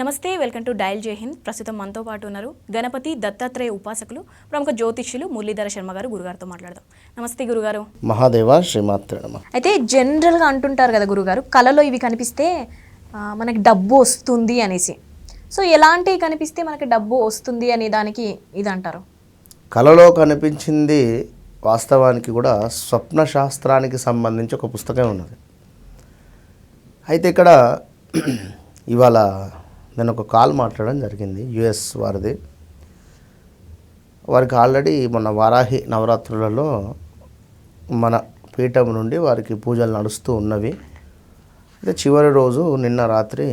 నమస్తే welcome to dial జై హింద్. ప్రస్తుతం మనతో పాటు ఉన్నారు గణపతి దత్తాత్రేయ ఉపాసకులు ప్రముఖ జ్యోతిష్యులు మురళీధర శర్మ గారు. గురుగారితో మాట్లాడదాం. నమస్తే గురుగారు. మహాదేవ శ్రీమాత్రే అయితే జనరల్గా అంటుంటారు కదా గురుగారు కళలో ఇవి కనిపిస్తే మనకి డబ్బు వస్తుంది అనేసి. సో ఎలాంటివి కనిపిస్తే మనకి డబ్బు వస్తుంది అనే దానికి ఇది అంటారు కళలో కనిపించింది వాస్తవానికి కూడా స్వప్న శాస్త్రానికి సంబంధించి ఒక పుస్తకం ఉన్నది. అయితే ఇక్కడ ఇవాళ నేను ఒక కాల్ మాట్లాడడం జరిగింది యుఎస్ వారిది. వారికి ఆల్రెడీ మొన్న వారాహి నవరాత్రులలో మన పీఠం నుండి వారికి పూజలు నడుస్తూ ఉన్నవి. అయితే చివరి రోజు నిన్న రాత్రి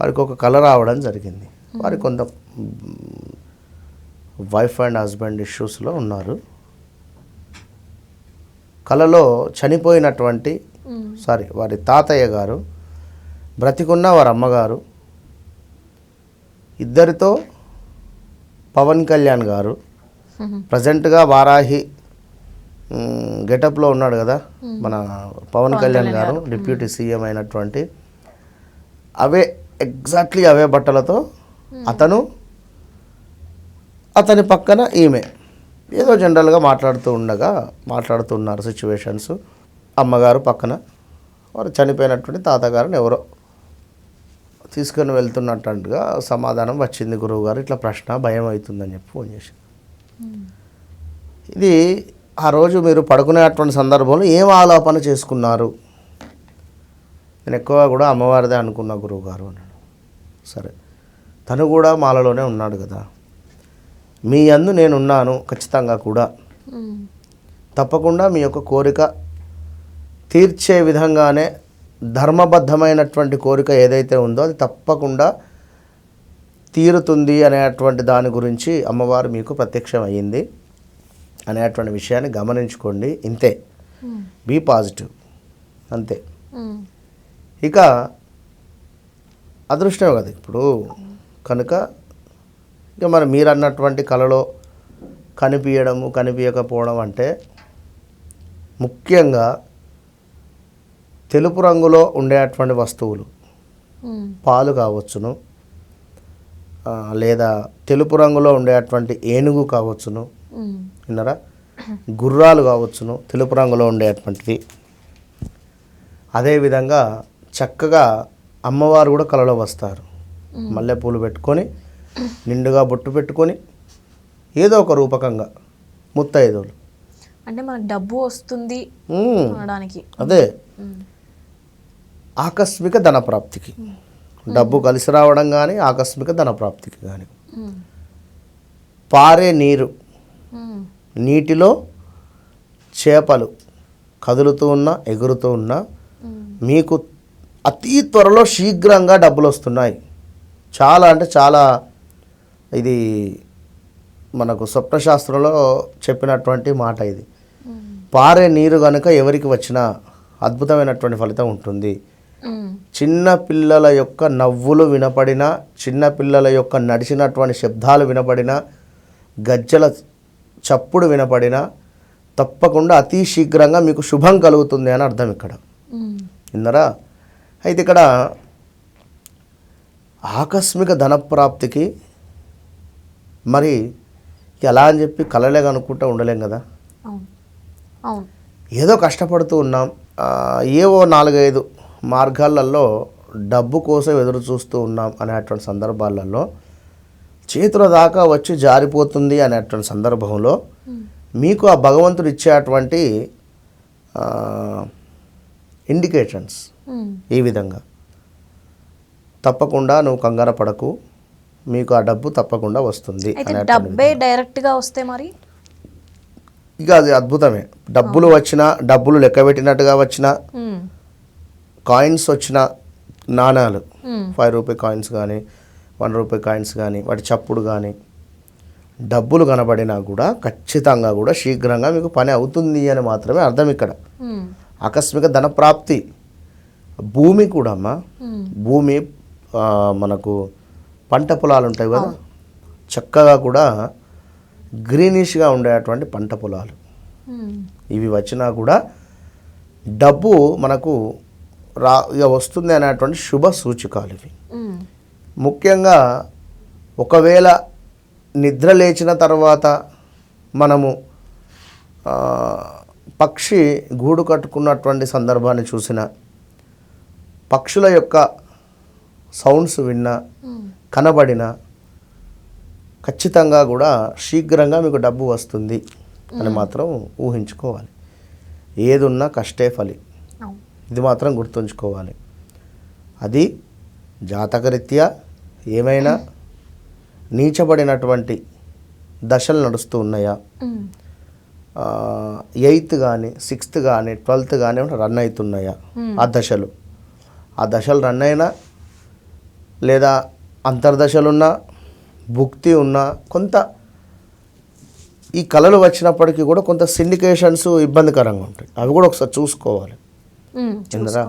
వారికి ఒక కళ రావడం జరిగింది. వారి కొంత వైఫ్ అండ్ హస్బెండ్ ఇష్యూస్లో ఉన్నారు. కళలో చనిపోయినటువంటి సారీ వారి తాతయ్య గారు బ్రతికున్న వారి అమ్మగారు ఇద్దరితో పవన్ కళ్యాణ్ గారు ప్రజెంట్గా వారాహి గెటప్లో ఉన్నాడు కదా మన పవన్ కళ్యాణ్ గారు డిప్యూటీ సీఎం అయినటువంటి అవే ఎగ్జాక్ట్లీ అవే బట్టలతో అతను అతని పక్కన ఈమె. ఏదో జనరల్గా మాట్లాడుతూ ఉండగా మాట్లాడుతున్నారు సిచ్యువేషన్స్. అమ్మగారు పక్కన వారు చనిపోయినటువంటి తాతగారిని ఎవరో. తీసుకొని వెళ్తున్నట్టుగా సమాధానం వచ్చింది గురువుగారు. ఇట్లా ప్రశ్న భయం అవుతుందని చెప్పి ఫోన్ చేసి ఇది ఆ రోజు మీరు పడుకునేటువంటి సందర్భంలో ఏం ఆలోపన చేసుకున్నారు? నేను ఎక్కువగా కూడా అమ్మవారిదే అనుకున్నా గురువుగారు అన్నాడు సరే. తను కూడా మాలలోనే ఉన్నాడు కదా. మీ అందు నేనున్నాను ఖచ్చితంగా కూడా. తప్పకుండా మీ యొక్క కోరిక తీర్చే విధంగానే ధర్మబద్ధమైనటువంటి కోరిక ఏదైతే ఉందో అది తప్పకుండా తీరుతుంది అనేటువంటి దాని గురించి అమ్మవారు మీకు ప్రత్యక్షం అయ్యింది అనేటువంటి విషయాన్ని గమనించుకోండి. ఇంతే. బీ పాజిటివ్ అంతే. ఇక అదృష్టం కదా. ఇప్పుడు కనుక ఇక మరి మీరు అన్నటువంటి కళలో కనిపించడము కనిపించకపోవడం అంటే ముఖ్యంగా తెలుపు రంగులో ఉండేటువంటి వస్తువులు. పాలు కావచ్చును. లేదా తెలుపు రంగులో ఉండేటువంటి ఏనుగు కావచ్చును. విన్నారా? గుర్రాలు కావచ్చును తెలుపు రంగులో ఉండేటువంటిది అదేవిధంగా చక్కగా అమ్మవారు కూడా కలలో వస్తారు. మల్లెపూలు పెట్టుకొని నిండుగా బొట్టు పెట్టుకొని ఏదో ఒక రూపకంగా ముత్తైదువులు. అంటే మనకు డబ్బు వస్తుంది అదే. ఆకస్మిక ధనప్రాప్తికి. డబ్బు కలిసి రావడం కానీ ఆకస్మిక ధనప్రాప్తికి కానీ పారే నీరు. నీటిలో చేపలు కదులుతూ ఉన్నా ఎగురుతూ ఉన్నా మీకు అతి త్వరలో శీఘ్రంగా డబ్బులు వస్తున్నాయి చాలా అంటే చాలా ఇది మనకు స్వప్నశాస్త్రంలో చెప్పినటువంటి మాట ఇది. పారే నీరు కనుక ఎవరికి వచ్చినా అద్భుతమైనటువంటి ఫలితం ఉంటుంది. చిన్న పిల్లల యొక్క నవ్వులు వినపడినా చిన్న పిల్లల యొక్క నడిచినటువంటి శబ్దాలు వినపడినా గజ్జల చప్పుడు వినపడినా తప్పకుండా అతి శీఘ్రంగా మీకు శుభం కలుగుతుంది అని అర్థం ఇక్కడ. విన్నారా? అయితే ఇక్కడ ఆకస్మిక ధనప్రాప్తికి మరి ఎలా అని చెప్పి కలలే కనుక్కుంటూ ఉండలేం కదా? ఏదో కష్టపడుతూ ఉన్నాం. ఏవో నాలుగైదు మార్గాలలో డబ్బు కోసం ఎదురు చూస్తూ ఉన్నాం అనేటువంటి సందర్భాలలో చేతుల దాకా వచ్చి జారిపోతుంది అనేటువంటి సందర్భంలో మీకు ఆ భగవంతుడు ఇచ్చేటువంటి ఇండికేషన్స్ ఈ విధంగా. తప్పకుండా నువ్వు కంగార పడకు మీకు ఆ డబ్బు తప్పకుండా వస్తుంది డబ్బే డైరెక్ట్గా వస్తే మరి? ఇక అది అద్భుతమే. డబ్బులు వచ్చినా డబ్బులు లెక్క పెట్టినట్టుగా వచ్చినా కాయిన్స్ వచ్చిన నాణాలు. ఉమ్, ఫైవ్ రూపీ కాయిన్స్ కానీ వన్ రూపీ కాయిన్స్ కానీ వాటి చప్పుడు కానీ డబ్బులు కనబడినా కూడా ఖచ్చితంగా కూడా శీఘ్రంగా మీకు పని అవుతుంది అని మాత్రమే అర్థం ఇక్కడ. ఉమ్, ఆకస్మిక ధన ప్రాప్తి భూమి కూడా అమ్మా. ఉమ్, భూమి మనకు పంట పొలాలు ఉంటాయి కదా. చక్కగా కూడా గ్రీనిష్గా ఉండేటువంటి పంట పొలాలు. ఇవి వచ్చినా కూడా డబ్బు మనకు రా ఇక వస్తుంది అనేటువంటి శుభ సూచికాలు ఇవి. ముఖ్యంగా ఒకవేళ నిద్ర లేచిన తర్వాత మనము పక్షి గూడు కట్టుకున్నటువంటి సందర్భాన్ని చూసిన పక్షుల యొక్క సౌండ్స్ విన్నా. కనబడిన ఖచ్చితంగా కూడా శీఘ్రంగా మీకు డబ్బు వస్తుంది అని మాత్రం ఊహించుకోవాలి ఏదున్నా కష్టే ఫలి ఇది మాత్రం గుర్తుంచుకోవాలి. అది జాతకరీత్యా ఏమైనా నీచబడినటువంటి దశలు నడుస్తూ ఉన్నాయా. ఎయిత్ కానీ సిక్స్త్ కానీ ట్వెల్త్ కానీ రన్ అవుతున్నాయా? ఆ దశలు. ఆ దశలు రన్ అయినా లేదా అంతర్దశలున్నా భుక్తి ఉన్నా కొంత ఈ కళలు వచ్చినప్పటికీ కూడా కొంత సిండికేషన్స్ ఇబ్బందికరంగా ఉంటాయి. అవి కూడా ఒకసారి చూసుకోవాలి. ఇందరా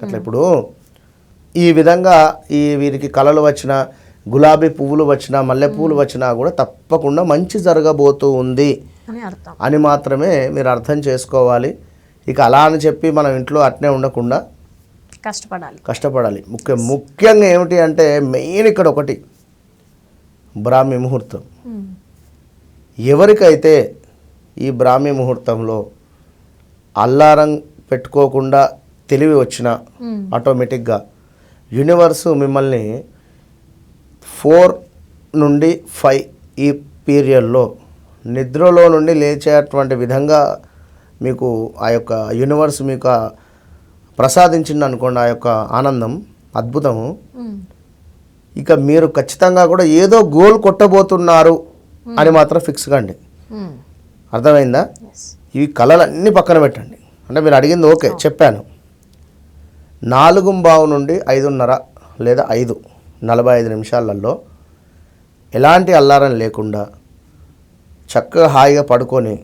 అట్లా ఇప్పుడు ఈ విధంగా ఈ వీరికి కళలు వచ్చిన గులాబీ పువ్వులు వచ్చినా మల్లె పువ్వులు వచ్చినా కూడా తప్పకుండా మంచి జరగబోతూ ఉంది అని అర్థం. అని మాత్రమే మీరు అర్థం చేసుకోవాలి. ఇక అలా అని చెప్పి మనం ఇంట్లో అట్నే ఉండకుండా కష్టపడాలి. కష్టపడాలి. ముఖ్య ముఖ్యంగా ఏమిటి అంటే మెయిన్ ఇక్కడ ఒకటి బ్రాహ్మీ ముహూర్తం. ఎవరికైతే ఈ బ్రాహ్మీ ముహూర్తంలో అల్లారం పెట్టుకోకుండా తెలివి వచ్చిన మ్మ్. ఆటోమేటిక్గా యూనివర్స్ మిమ్మల్ని ఫోర్ నుండి ఫైవ్ ఈ పీరియడ్లో నిద్రలో నుండి లేచేటువంటి విధంగా మీకు ఆ యొక్క యూనివర్స్ మీకు ప్రసాదించింది అనుకోండి ఆ యొక్క ఆనందం అద్భుతము మ్మ్. ఇక మీరు ఖచ్చితంగా కూడా ఏదో గోల్ కొట్టబోతున్నారు అని మాత్రం ఫిక్స్ కండి. అర్థమైందా ఇవి కళలన్నీ పక్కన పెట్టండి అంటే మీరు అడిగింది ఓకే చెప్పాను. నాలుగు బావు నుండి ఐదున్నర లేదా ఐదు నలభై ఐదు నిమిషాలలో ఎలాంటి అల్లారం లేకుండా చక్కగా హాయిగా పడుకొని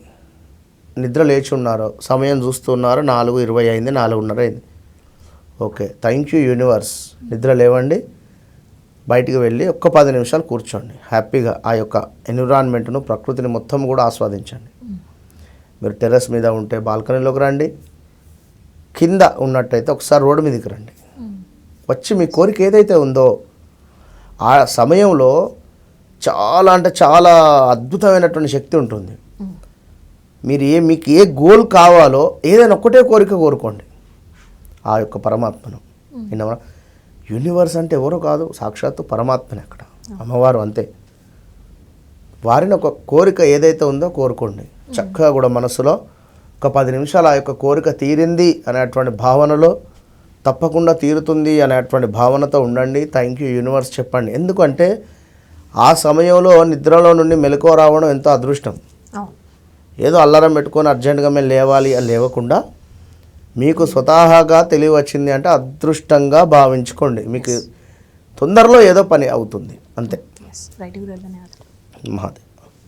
నిద్ర లేచి ఉన్నారు సమయం చూస్తున్నారు నాలుగు ఇరవై అయింది నాలుగున్నర అయింది. ఓకే థ్యాంక్ యూ యూనివర్స్ నిద్ర లేవండి బయటికి వెళ్ళి ఒక్క పది నిమిషాలు కూర్చోండి. హ్యాపీగా ఆ యొక్క ఎన్విరాన్మెంట్ను ప్రకృతిని మొత్తం కూడా ఆస్వాదించండి. మీరు టెర్రస్ మీద ఉంటే బాల్కనీలోకి రండి. కింద ఉన్నట్టయితే ఒకసారి రోడ్డు మీదకి రండి. వచ్చి మీ కోరిక ఏదైతే ఉందో ఆ సమయంలో చాలా అంటే చాలా అద్భుతమైనటువంటి శక్తి ఉంటుంది. మీరు ఏ మీకు ఏ గోల్ కావాలో ఏదైనా ఒక్కటే కోరిక కోరుకోండి. ఆ యొక్క పరమాత్మను. యూనివర్స్ అంటే ఎవరో కాదు సాక్షాత్తు పరమాత్మనే అక్కడ. అమ్మవారు అంతే. వారిని ఒక కోరిక ఏదైతే ఉందో కోరుకోండి. చక్కగా కూడా మనసులో ఒక పది నిమిషాలు ఆ యొక్క కోరిక తీరింది అనేటువంటి భావనలో తప్పకుండా తీరుతుంది అనేటువంటి భావనతో ఉండండి. థ్యాంక్ యూ యూనివర్స్ చెప్పండి. ఎందుకంటే ఆ సమయంలో నిద్రలో నుండి మెలకువ రావడం ఎంతో అదృష్టం. ఏదో అల్లారం పెట్టుకొని అర్జెంటుగా మేము లేవాలి అని లేవకుండా మీకు స్వతహాగా తెలివి వచ్చింది అంటే అదృష్టంగా భావించుకోండి. మీకు తొందరలో ఏదో పని అవుతుంది. అంతే. మహాదేవ్.